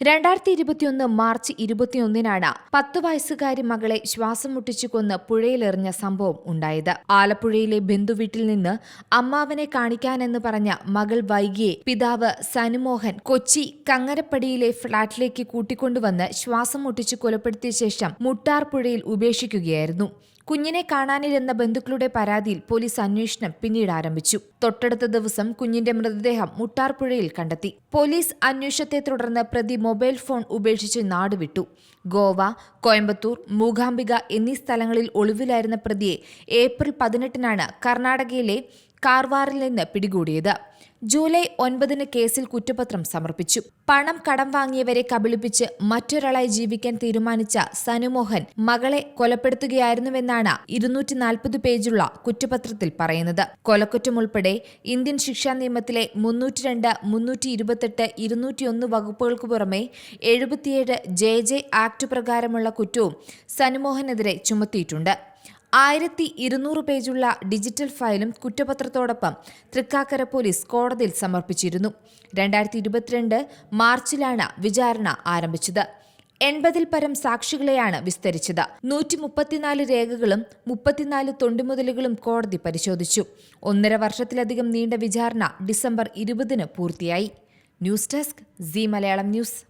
രണ്ടായിരത്തി ഇരുപത്തിയൊന്ന് മാർച്ച് ഇരുപത്തിയൊന്നിനാണ് പത്ത് വയസ്സുകാരി മകളെ ശ്വാസം മുട്ടിച്ചു കൊന്ന് പുഴയിലെറിഞ്ഞ സംഭവം ഉണ്ടായത്. ആലപ്പുഴയിലെ ബന്ധുവീട്ടിൽ നിന്ന് അമ്മാവനെ കാണിക്കാനെന്ന് പറഞ്ഞ മകൾ വൈകിയെ പിതാവ് സനുമോഹൻ കൊച്ചി കങ്ങരപ്പടിയിലെ ഫ്ളാറ്റിലേക്ക് കൂട്ടിക്കൊണ്ടുവന്ന് ശ്വാസം മുട്ടിച്ചു കൊലപ്പെടുത്തിയ ശേഷം മുട്ടാർ പുഴയിൽ ഉപേക്ഷിക്കുകയായിരുന്നു. കുഞ്ഞിനെ കാണാനിരുന്ന ബന്ധുക്കളുടെ പരാതിയിൽ പോലീസ് അന്വേഷണം പിന്നീട് ആരംഭിച്ചു. തൊട്ടടുത്ത ദിവസം കുഞ്ഞിന്റെ മൃതദേഹം മുട്ടാർപ്പുഴയിൽ കണ്ടെത്തി. പോലീസ് അന്വേഷണത്തെ തുടർന്ന് പ്രതി മൊബൈൽ ഫോൺ ഉപേക്ഷിച്ച് നാടുവിട്ടു. ഗോവ കോയമ്പത്തൂർ മൂകാംബിക എന്നീ സ്ഥലങ്ങളിൽ ഒളിവിലായിരുന്ന പ്രതിയെ ഏപ്രിൽ പതിനെട്ടിനാണ് കർണാടകയിലെ കാർവാറിൽ നിന്ന് പിടികൂടിയത്. ജൂലൈ ഒൻപതിന് കേസിൽ കുറ്റപത്രം സമർപ്പിച്ചു. പണം കടം വാങ്ങിയവരെ കബളിപ്പിച്ച് മറ്റൊരാളായി ജീവിക്കാൻ തീരുമാനിച്ച സനുമോഹൻ മകളെ കൊലപ്പെടുത്തുകയായിരുന്നുവെന്നാണ് ഇരുന്നൂറ്റി നാൽപ്പത് പേജുള്ള കുറ്റപത്രത്തിൽ പറയുന്നത്. കൊലക്കുറ്റം ഉൾപ്പെടെ ഇന്ത്യൻ ശിക്ഷാ നിയമത്തിലെ മുന്നൂറ്റി രണ്ട് മുന്നൂറ്റി ഇരുപത്തെട്ട് ഇരുന്നൂറ്റിയൊന്ന് വകുപ്പുകൾക്ക് പുറമെ എഴുപത്തിയേഴ് ജെ ജെ ആക്ട് പ്രകാരമുള്ള കുറ്റവും സനുമോഹനെതിരെ ചുമത്തിയിട്ടുണ്ട്. ആയിരത്തി ഇരുന്നൂറ് പേജുള്ള ഡിജിറ്റൽ ഫയലും കുറ്റപത്രത്തോടൊപ്പം തൃക്കാക്കര പോലീസ് കോടതിയിൽ സമർപ്പിച്ചിരുന്നു. രണ്ടായിരത്തി ഇരുപത്തിരണ്ട് മാർച്ചിലാണ് വിചാരണ ആരംഭിച്ചത്. എൺപതിൽ പരം സാക്ഷികളെയാണ് വിസ്തരിച്ചത്. നൂറ്റി മുപ്പത്തിനാല് രേഖകളും മുപ്പത്തിനാല് തൊണ്ടിമുതലുകളും കോടതി പരിശോധിച്ചു. ഒന്നര വർഷത്തിലധികം നീണ്ട വിചാരണ ഡിസംബർ ഇരുപതിന് പൂർത്തിയായി. News desk C Malayalam news.